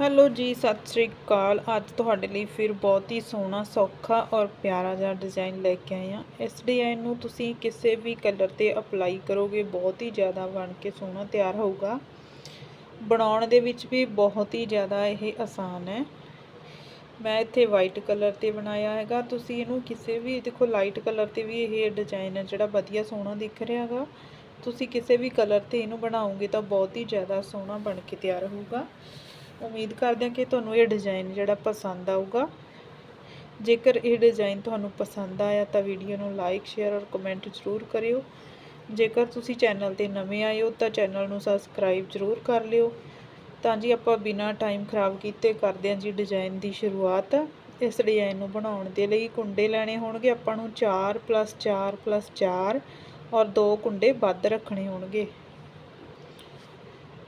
Hello ਜੀ, ਸਤਿ ਸ੍ਰੀ ਅਕਾਲ। ਅੱਜ ਤੁਹਾਡੇ ਲਈ ਫਿਰ ਬਹੁਤ ਹੀ ਸੋਹਣਾ, ਸੌਖਾ ਔਰ ਪਿਆਰਾ ਜਿਹਾ ਡਿਜ਼ਾਈਨ ਲੈ ਕੇ ਆਏ ਹਾਂ। ਇਸ ਡਿਜ਼ਾਈਨ ਨੂੰ ਤੁਸੀਂ ਕਿਸੇ ਵੀ ਕਲਰ ਤੇ ਅਪਲਾਈ ਕਰੋਗੇ, ਬਹੁਤ ਹੀ ਜ਼ਿਆਦਾ ਬਣ ਕੇ ਸੋਹਣਾ ਤਿਆਰ ਹੋਊਗਾ। ਬਣਾਉਣ ਦੇ ਵਿੱਚ ਵੀ ਬਹੁਤ ਹੀ ਜ਼ਿਆਦਾ ਇਹ ਆਸਾਨ ਹੈ। ਮੈਂ ਇੱਥੇ ਵਾਈਟ ਕਲਰ ਤੇ ਬਣਾਇਆ ਹੈਗਾ। ਤੁਸੀਂ ਇਹਨੂੰ ਕਿਸੇ ਵੀ, ਦੇਖੋ ਲਾਈਟ ਕਲਰ ਤੇ ਵੀ ਇਹ ਡਿਜ਼ਾਈਨ ਹੈ, ਜਿਹੜਾ ਵਧੀਆ ਸੋਹਣਾ ਦਿਖ ਰਿਹਾ ਹੈਗਾ। ਤੁਸੀਂ ਕਿਸੇ ਵੀ ਕਲਰ ਤੇ ਇਹਨੂੰ ਬਣਾਓਗੇ ਤਾਂ ਬਹੁਤ ਹੀ ਜ਼ਿਆਦਾ ਸੋਹਣਾ ਬਣ ਕੇ ਤਿਆਰ ਹੋਊਗਾ। ਉਮੀਦ ਕਰਦੇ ਹਾਂ ਕਿ ਤੁਹਾਨੂੰ ਇਹ ਡਿਜ਼ਾਈਨ ਜਿਹੜਾ ਪਸੰਦ ਆਊਗਾ। ਜੇਕਰ ਇਹ ਡਿਜ਼ਾਈਨ ਤੁਹਾਨੂੰ ਪਸੰਦ ਆਇਆ ਤਾਂ ਵੀਡੀਓ ਨੂੰ ਲਾਈਕ ਸ਼ੇਅਰ ਔਰ ਕਮੈਂਟ ਜ਼ਰੂਰ ਕਰਿਓ। ਜੇਕਰ ਤੁਸੀਂ ਚੈਨਲ ਤੇ ਨਵੇਂ ਆਏ ਹੋ ਤਾਂ ਚੈਨਲ ਨੂੰ ਸਬਸਕ੍ਰਾਈਬ ਜ਼ਰੂਰ ਕਰ ਲਿਓ। ਤਾਂ ਜੀ ਆਪਾਂ ਬਿਨਾਂ ਟਾਈਮ ਖਰਾਬ ਕੀਤੇ ਕਰਦੇ ਹਾਂ ਜੀ ਡਿਜ਼ਾਈਨ ਦੀ ਸ਼ੁਰੂਆਤ। ਇਸ ਡਿਜ਼ਾਈਨ ਨੂੰ ਬਣਾਉਣ ਦੇ ਲਈ ਕੁੰਡੇ ਲੈਣੇ ਹੋਣਗੇ, ਆਪਾਂ ਨੂੰ 4 4 4 ਔਰ ਦੋ ਕੁੰਡੇ ਵੱਧ ਰੱਖਣੇ ਹੋਣਗੇ।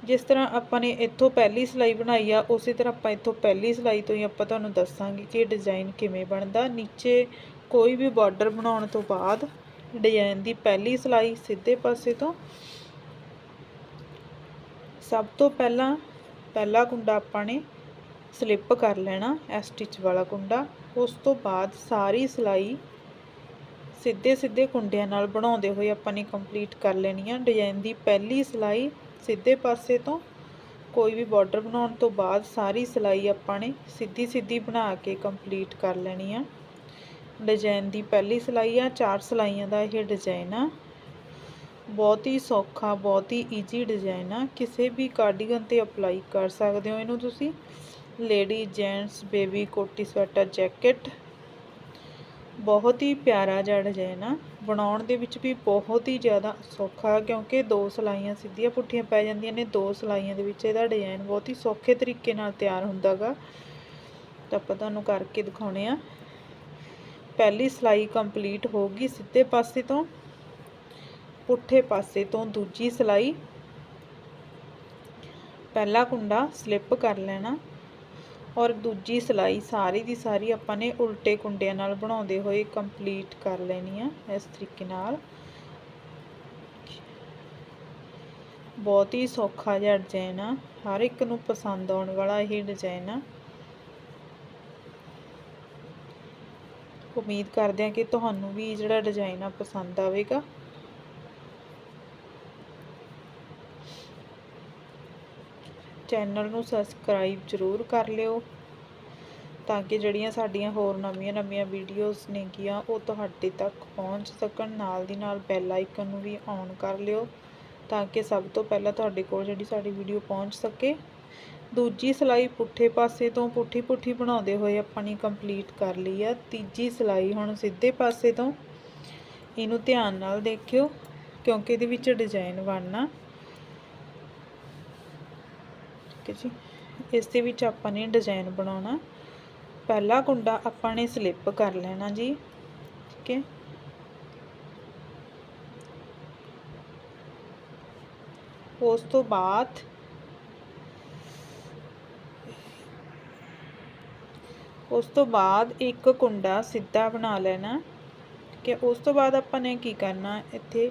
ਜਿਸ ਤਰ੍ਹਾਂ ਆਪਾਂ ਨੇ ਇੱਥੋਂ ਪਹਿਲੀ ਸਿਲਾਈ ਬਣਾਈ ਆ, ਉਸੇ ਤਰ੍ਹਾਂ ਆਪਾਂ ਇੱਥੋਂ ਪਹਿਲੀ ਸਿਲਾਈ ਤੋਂ ਹੀ ਆਪਾਂ ਤੁਹਾਨੂੰ ਦੱਸਾਂਗੇ ਕਿ ਡਿਜ਼ਾਈਨ ਕਿਵੇਂ ਬਣਦਾ। ਨੀਚੇ ਕੋਈ ਵੀ ਬਾਰਡਰ ਬਣਾਉਣ ਤੋਂ ਬਾਅਦ ਡਿਜ਼ਾਈਨ ਦੀ ਪਹਿਲੀ ਸਿਲਾਈ ਸਿੱਧੇ ਪਾਸੇ ਤੋਂ। ਸਭ ਤੋਂ ਪਹਿਲਾਂ, ਪਹਿਲਾ ਕੁੰਡਾ ਆਪਾਂ ਨੇ ਸਲਿੱਪ ਕਰ ਲੈਣਾ ਐ ਸਟਿਚ ਵਾਲਾ ਕੁੰਡਾ। ਉਸ ਤੋਂ ਬਾਅਦ ਸਾਰੀ ਸਿਲਾਈ ਸਿੱਧੇ ਸਿੱਧੇ ਕੁੰਡਿਆਂ ਨਾਲ ਬਣਾਉਂਦੇ ਹੋਏ ਆਪਾਂ ਨੇ ਕੰਪਲੀਟ ਕਰ ਲੈਣੀ ਆ। ਡਿਜ਼ਾਈਨ ਦੀ ਪਹਿਲੀ ਸਿਲਾਈ ਸਿੱਧੇ ਪਾਸੇ ਤੋਂ ਕੋਈ ਵੀ ਬਾਰਡਰ ਬਣਾਉਣ ਤੋਂ ਬਾਅਦ ਸਾਰੀ ਸਿਲਾਈ ਆਪਾਂ ਨੇ ਸਿੱਧੀ ਸਿੱਧੀ ਬਣਾ ਕੇ ਕੰਪਲੀਟ ਕਰ ਲੈਣੀ ਆ। ਡਿਜ਼ਾਈਨ ਦੀ ਪਹਿਲੀ ਸਿਲਾਈ ਆ, ਚਾਰ ਸਿਲਾਈਆਂ ਦਾ ਇਹ ਡਿਜ਼ਾਈਨ ਆ। ਬਹੁਤ ਹੀ ਸੌਖਾ, ਬਹੁਤ ਹੀ ਈਜ਼ੀ ਡਿਜ਼ਾਈਨ ਆ। ਕਿਸੇ ਵੀ ਕਾਰਡੀਗਨ ਤੇ ਅਪਲਾਈ ਕਰ ਸਕਦੇ ਹੋ ਇਹਨੂੰ ਤੁਸੀਂ। ਲੇਡੀ ਜੈਂਟਸ ਬੇਬੀ ਕੋਟੀ ਸਵੈਟਰ ਜੈਕਟ ਬਹੁਤ ਹੀ ਪਿਆਰਾ ਜਿਹਾ ਡਿਜ਼ਾਈਨ ਆ ਬਣਾਉਣ ਦੇ ਵਿੱਚ ਵੀ ਬਹੁਤ ਹੀ ਜ਼ਿਆਦਾ ਸੌਖਾ, ਕਿਉਂਕਿ ਦੋ ਸਲਾਈਆਂ ਸਿੱਧੀਆਂ ਪੁੱਠੀਆਂ ਪੈ ਜਾਂਦੀਆਂ ਨੇ, ਦੋ ਸਲਾਈਆਂ ਦੇ ਵਿੱਚ ਇਹਦਾ ਡਿਜ਼ਾਈਨ ਬਹੁਤ ਹੀ ਸੌਖੇ ਤਰੀਕੇ ਨਾਲ ਤਿਆਰ ਹੁੰਦਾਗਾ ਤਾਂ ਆਪਾਂ ਤੁਹਾਨੂੰ ਕਰਕੇ ਦਿਖਾਉਣੇ ਆ। ਪਹਿਲੀ ਸਲਾਈ ਕੰਪਲੀਟ ਹੋ ਗਈ ਸਿੱਧੇ ਪਾਸੇ ਤੋਂ, ਪੁੱਠੇ ਪਾਸੇ ਤੋਂ ਦੂਜੀ ਸਲਾਈ। ਪਹਿਲਾ ਕੁੰਡਾ ਸਲਿੱਪ ਕਰ ਲੈਣਾ। ਔਰ ਦੂਜੀ ਸਿਲਾਈ ਸਾਰੀ ਦੀ ਸਾਰੀ ਆਪਾਂ ਨੇ ਉਲਟੇ ਕੁੰਡਿਆਂ ਨਾਲ ਬਣਾਉਂਦੇ ਹੋਏ ਕੰਪਲੀਟ ਕਰ ਲੈਣੀ ਆ ਇਸ ਤਰੀਕੇ ਨਾਲ। ਬਹੁਤ ਹੀ ਸੌਖਾ ਜਿਹਾ ਡਿਜ਼ਾਈਨ ਆ। ਹਰ ਇੱਕ ਨੂੰ ਪਸੰਦ ਆਉਣ ਵਾਲਾ ਇਹ ਡਿਜ਼ਾਈਨ ਆ। ਉਮੀਦ ਕਰਦੇ ਹਾਂ ਕਿ ਤੁਹਾਨੂੰ ਵੀ ਜਿਹੜਾ ਡਿਜ਼ਾਈਨ ਆ ਪਸੰਦ ਆਵੇਗਾ। ਚੈਨਲ ਨੂੰ ਸਬਸਕ੍ਰਾਈਬ ਜ਼ਰੂਰ ਕਰ ਲਿਓ ਤਾਂ ਕਿ ਜਿਹੜੀਆਂ ਸਾਡੀਆਂ ਹੋਰ ਨਵੀਆਂ ਨਵੀਆਂ ਵੀਡੀਓਜ਼ ਨੇਗੀਆਂ ਉਹ ਤੁਹਾਡੇ ਤੱਕ ਪਹੁੰਚ ਸਕਣ। ਨਾਲ ਦੀ ਨਾਲ ਬੈਲ ਆਈਕਨ ਨੂੰ ਵੀ ਔਨ ਕਰ ਲਿਓ ਤਾਂ ਕਿ ਸਭ ਤੋਂ ਪਹਿਲਾਂ ਤੁਹਾਡੇ ਕੋਲ ਜਿਹੜੀ ਸਾਡੀ ਵੀਡੀਓ ਪਹੁੰਚ ਸਕੇ। ਦੂਜੀ ਸਲਾਈ ਪੁੱਠੇ ਪਾਸੇ ਤੋਂ ਪੁੱਠੀ ਪੁੱਠੀ ਬਣਾਉਂਦੇ ਹੋਏ ਆਪਾਂ ਨੇ ਕੰਪਲੀਟ ਕਰ ਲਈ ਆ। ਤੀਜੀ ਸਲਾਈ ਹੁਣ ਸਿੱਧੇ ਪਾਸੇ ਤੋਂ। ਇਹਨੂੰ ਧਿਆਨ ਨਾਲ ਦੇਖਿਓ ਕਿਉਂਕਿ ਇਹਦੇ ਵਿੱਚ ਡਿਜ਼ਾਈਨ ਬਣਨਾ। ਠੀਕ ਹੈ ਜੀ। ਇਸ ਦੇ ਵਿੱਚ ਆਪਾਂ ਨੇ ਡਿਜ਼ਾਈਨ ਬਣਾਉਣਾ। ਪਹਿਲਾ ਕੁੰਡਾ ਆਪਾਂ ਨੇ ਸਲਿੱਪ ਕਰ ਲੈਣਾ ਜੀ, ਠੀਕ ਹੈ। ਉਸ ਤੋਂ ਬਾਅਦ ਉਸ ਤੋਂ ਬਾਅਦ ਇੱਕ ਕੁੰਡਾ ਸਿੱਧਾ ਬਣਾ ਲੈਣਾ ਕਿ ਉਸ ਤੋਂ ਬਾਅਦ ਆਪਾਂ ਨੇ ਕੀ ਕਰਨਾ, ਇੱਥੇ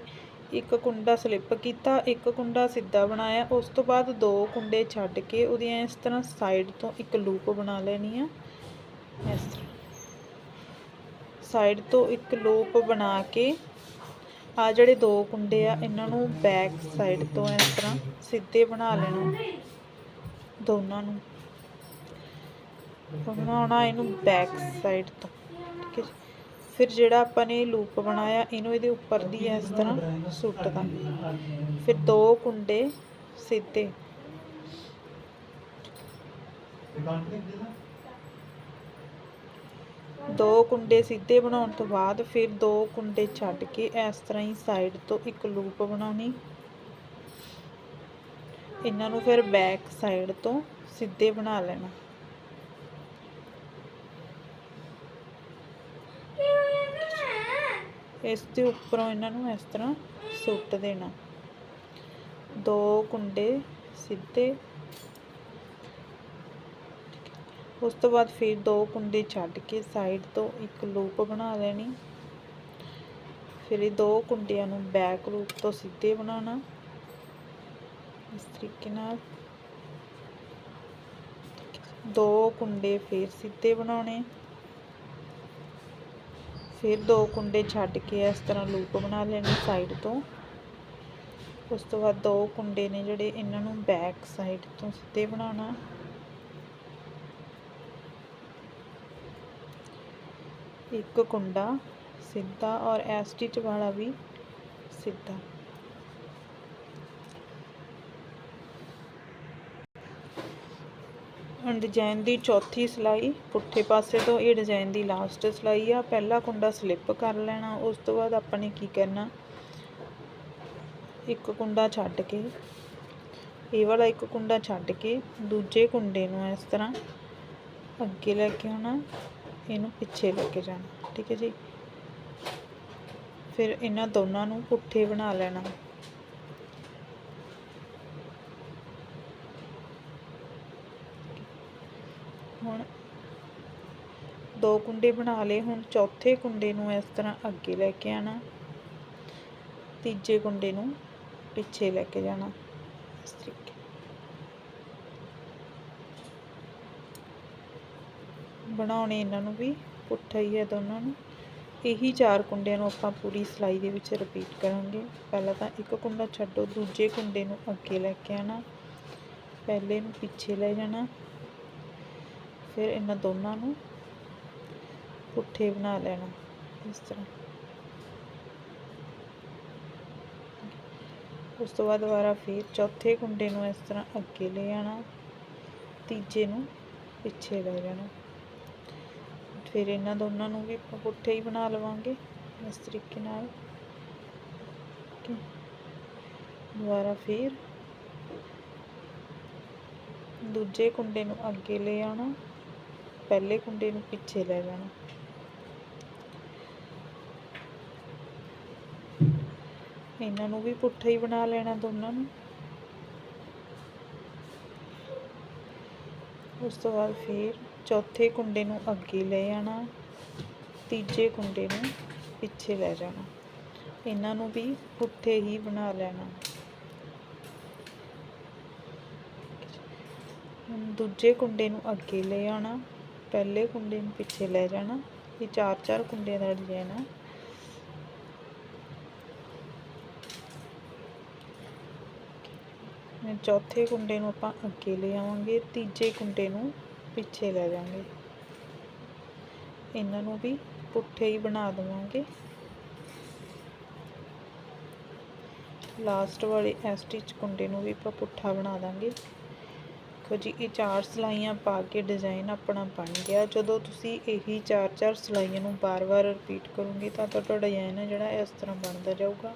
ਇੱਕ ਕੁੰਡਾ ਸਲਿੱਪ ਕੀਤਾ, ਇੱਕ ਕੁੰਡਾ ਸਿੱਧਾ ਬਣਾਇਆ। ਉਸ ਤੋਂ ਬਾਅਦ ਦੋ ਕੁੰਡੇ ਛੱਡ ਕੇ ਉਹਦੀਆਂ ਇਸ ਤਰ੍ਹਾਂ ਸਾਈਡ ਤੋਂ ਇੱਕ ਲੂਪ ਬਣਾ ਲੈਣੀ ਆ। ਇਸ ਤਰ੍ਹਾਂ ਸਾਈਡ ਤੋਂ ਇੱਕ ਲੂਪ ਬਣਾ ਕੇ ਆ ਜਿਹੜੇ ਦੋ ਕੁੰਡੇ ਆ, ਇਹਨਾਂ ਨੂੰ ਬੈਕ ਸਾਈਡ ਤੋਂ ਇਸ ਤਰ੍ਹਾਂ ਸਿੱਧੇ ਬਣਾ ਲੈਣਾ ਦੋਨਾਂ ਨੂੰ। ਬਣਾਉਣਾ ਇਹਨੂੰ ਬੈਕ ਸਾਈਡ ਤੋਂ। ਫਿਰ ਜਿਹੜਾ ਆਪਾਂ ਨੇ ਲੂਪ ਬਣਾਇਆ, ਇਹਨੂੰ ਇਹਦੇ ਉੱਪਰ ਦੀ ਇਸ ਤਰ੍ਹਾਂ ਸੁੱਟਦਾ ਫਿਰ ਦੋ ਕੁੰਡੇ ਸਿੱਧੇ। ਦੋ ਕੁੰਡੇ ਸਿੱਧੇ ਬਣਾਉਣ ਤੋਂ ਬਾਅਦ ਫਿਰ ਦੋ ਕੁੰਡੇ ਛੱਡ ਕੇ ਇਸ ਤਰ੍ਹਾਂ ਹੀ ਸਾਈਡ ਤੋਂ ਇੱਕ ਲੂਪ ਬਣਾਉਣੀ। ਇਹਨਾਂ ਨੂੰ ਫਿਰ ਬੈਕ ਸਾਈਡ ਤੋਂ ਸਿੱਧੇ ਬਣਾ ਲੈਣਾ। ਇਸ ਦੇ ਉੱਪਰੋਂ ਇਹਨਾਂ ਨੂੰ ਇਸ ਤਰ੍ਹਾਂ ਸੁੱਟ ਦੇਣਾ। ਦੋ ਕੁੰਡੇ ਸਿੱਧੇ। ਉਸ ਤੋਂ ਬਾਅਦ ਫਿਰ ਦੋ ਕੁੰਡੇ ਛੱਡ ਕੇ ਸਾਈਡ ਤੋਂ ਇੱਕ ਲੂਪ ਬਣਾ ਲੈਣੀ। ਫਿਰ ਇਹ ਦੋ ਕੁੰਡਿਆਂ ਨੂੰ ਬੈਕ ਲੂਪ ਤੋਂ ਸਿੱਧੇ ਬਣਾਉਣਾ। ਇਸ ਤਰੀਕੇ ਨਾਲ। ਦੋ ਕੁੰਡੇ ਫਿਰ ਸਿੱਧੇ ਬਣਾਉਣੇ। ਫਿਰ ਦੋ ਕੁੰਡੇ ਛੱਡ ਕੇ ਇਸ ਤਰ੍ਹਾਂ ਲੂਪ ਬਣਾ ਲੈਣੀ ਸਾਈਡ ਤੋਂ। ਉਸ ਤੋਂ ਬਾਅਦ ਦੋ ਕੁੰਡੇ ਨੇ ਜਿਹੜੇ ਇਹਨਾਂ ਨੂੰ ਬੈਕ ਸਾਈਡ ਤੋਂ ਸਿੱਧੇ ਬਣਾਉਣਾ। ਇੱਕ ਕੁੰਡਾ ਸਿੱਧਾ ਔਰ ਐ ਸਟਿਚ ਵਾਲਾ ਵੀ ਸਿੱਧਾ ਹੁਣ ਡਿਜ਼ਾਈਨ ਦੀ ਚੌਥੀ ਸਿਲਾਈ ਪੁੱਠੇ ਪਾਸੇ ਤੋਂ, ਇਹ ਡਿਜ਼ਾਈਨ ਦੀ ਲਾਸਟ ਸਿਲਾਈ ਆ। ਪਹਿਲਾ ਕੁੰਡਾ ਸਲਿੱਪ ਕਰ ਲੈਣਾ, ਉਸ ਤੋਂ ਬਾਅਦ ਆਪਾਂ ਨੇ ਕੀ ਕਰਨਾ? ਇੱਕ ਕੁੰਡਾ ਛੱਡ ਕੇ, ਇਹ ਵਾਲਾ ਇੱਕ ਕੁੰਡਾ ਛੱਡ ਕੇ ਦੂਜੇ ਕੁੰਡੇ ਨੂੰ ਇਸ ਤਰ੍ਹਾਂ ਅੱਗੇ ਲੈ ਕੇ ਆਉਣਾ, ਇਹਨੂੰ ਪਿੱਛੇ ਲੈ ਕੇ ਜਾਣਾ, ਠੀਕ ਹੈ ਜੀ? ਫਿਰ ਇਹਨਾਂ ਦੋਨਾਂ ਨੂੰ ਪੁੱਠੇ ਬਣਾ ਲੈਣਾ। ਹੁਣ। ਦੋ ਕੁੰਡੇ ਬਣਾ ਲਏ ਹੁਣ, ਚੌਥੇ ਕੁੰਡੇ ਨੂੰ ਇਸ ਤਰ੍ਹਾਂ ਅੱਗੇ ਲੈ ਕੇ ਆਣਾ, ਤੀਜੇ ਕੁੰਡੇ ਨੂੰ ਪਿੱਛੇ ਲੈ ਕੇ ਜਾਣਾ। ਇਸ ਤਰੀਕੇ। ਬਣਾਉਣੇ ਇਹਨਾਂ ਨੂੰ ਵੀ, ਪੁੱਠਾ ਹੀ ਹੈ ਦੋਨਾਂ ਨੂੰ। ਇਹੀ ਚਾਰ ਕੁੰਡਿਆਂ ਨੂੰ ਆਪਾਂ ਪੂਰੀ ਸਿਲਾਈ ਦੇ ਵਿੱਚ ਰਿਪੀਟ ਕਰਾਂਗੇ। ਪਹਿਲਾਂ ਤਾਂ ਇੱਕ ਕੁੰਡਾ ਛੱਡੋ, ਦੂਜੇ ਕੁੰਡੇ ਨੂੰ ਅੱਗੇ ਲੈ ਕੇ ਆਣਾ। ਪਹਿਲੇ ਨੂੰ ਪਿੱਛੇ ਲੈ ਜਾਣਾ। ਫਿਰ ਇਹਨਾਂ ਦੋਨਾਂ ਨੂੰ ਪੁੱਠੇ ਬਣਾ ਲੈਣਾ ਇਸ ਤਰ੍ਹਾਂ। ਉਸ ਤੋਂ ਬਾਅਦ ਦੁਬਾਰਾ ਫਿਰ ਚੌਥੇ ਕੁੰਡੇ ਨੂੰ ਇਸ ਤਰ੍ਹਾਂ ਅੱਗੇ ਲੈ ਆਣਾ ਤੀਜੇ ਨੂੰ ਪਿੱਛੇ ਲੈ ਜਾਣਾ। ਫਿਰ ਇਹਨਾਂ ਦੋਨਾਂ ਨੂੰ ਵੀ ਆਪਾਂ ਪੁੱਠੇ ਹੀ ਬਣਾ ਲਵਾਂਗੇ ਇਸ ਤਰੀਕੇ ਨਾਲ। ਦੁਬਾਰਾ ਫਿਰ ਦੂਜੇ ਕੁੰਡੇ ਨੂੰ ਅੱਗੇ ਲੈ ਆਉਣਾ। ਪਹਿਲੇ ਕੁੰਡੇ ਨੂੰ ਪਿੱਛੇ ਲੈ ਜਾਣਾ ਇਹਨਾਂ ਨੂੰ ਵੀ ਪੁੱਠਾ ਹੀ ਬਣਾ ਲੈਣਾ ਦੋਨਾਂ ਨੂੰ। ਉਸ ਤੋਂ ਬਾਅਦ ਫਿਰ ਚੌਥੇ ਕੁੰਡੇ ਨੂੰ ਅੱਗੇ ਲੈ ਆਣਾ, ਤੀਜੇ ਕੁੰਡੇ ਨੂੰ ਪਿੱਛੇ ਲੈ ਜਾਣਾ। ਇਹਨਾਂ ਨੂੰ ਵੀ ਪੁੱਠੇ ਹੀ ਬਣਾ ਲੈਣਾ। ਦੂਜੇ ਕੁੰਡੇ ਨੂੰ ਅੱਗੇ ਲੈ ਆਣਾ। ਪਹਿਲੇ ਕੁੰਡੇ ਨੂੰ ਪਿੱਛੇ ਲੈ ਜਾਣਾ। ਇਹ ਚਾਰ ਚਾਰ ਕੁੰਡਿਆਂ ਦਾ ਡਿਜ਼ਾਈਨ ਆ। ਚੌਥੇ ਕੁੰਡੇ ਨੂੰ ਆਪਾਂ ਅੱਗੇ ਲੈ ਆਵਾਂਗੇ, ਤੀਜੇ ਕੁੰਡੇ ਨੂੰ ਪਿੱਛੇ ਲੈ ਜਾਵਾਂਗੇ। ਇਹਨਾਂ ਨੂੰ ਵੀ ਪੁੱਠੇ ਹੀ ਬਣਾ ਦੇਵਾਂਗੇ। ਲਾਸਟ ਵਾਲੇ ਐਸਟਿਚ ਕੁੰਡੇ ਨੂੰ ਵੀ ਆਪਾਂ ਪੁੱਠਾ ਬਣਾ ਦਾਂਗੇ। ਦੇਖੋ ਜੀ, ਇਹ ਚਾਰ ਸਲਾਈਆਂ ਪਾ ਕੇ ਡਿਜ਼ਾਈਨ ਆਪਣਾ ਬਣ ਗਿਆ। ਜਦੋਂ ਤੁਸੀਂ ਇਹੀ ਚਾਰ ਚਾਰ ਸਲਾਈਆਂ ਨੂੰ ਬਾਰ-ਬਾਰ ਰਿਪੀਟ ਕਰੋਗੇ ਤਾਂ ਤੁਹਾਡਾ ਡਿਜ਼ਾਈਨ ਹੈ ਜਿਹੜਾ ਇਸ ਤਰ੍ਹਾਂ ਬਣਦਾ ਜਾਊਗਾ।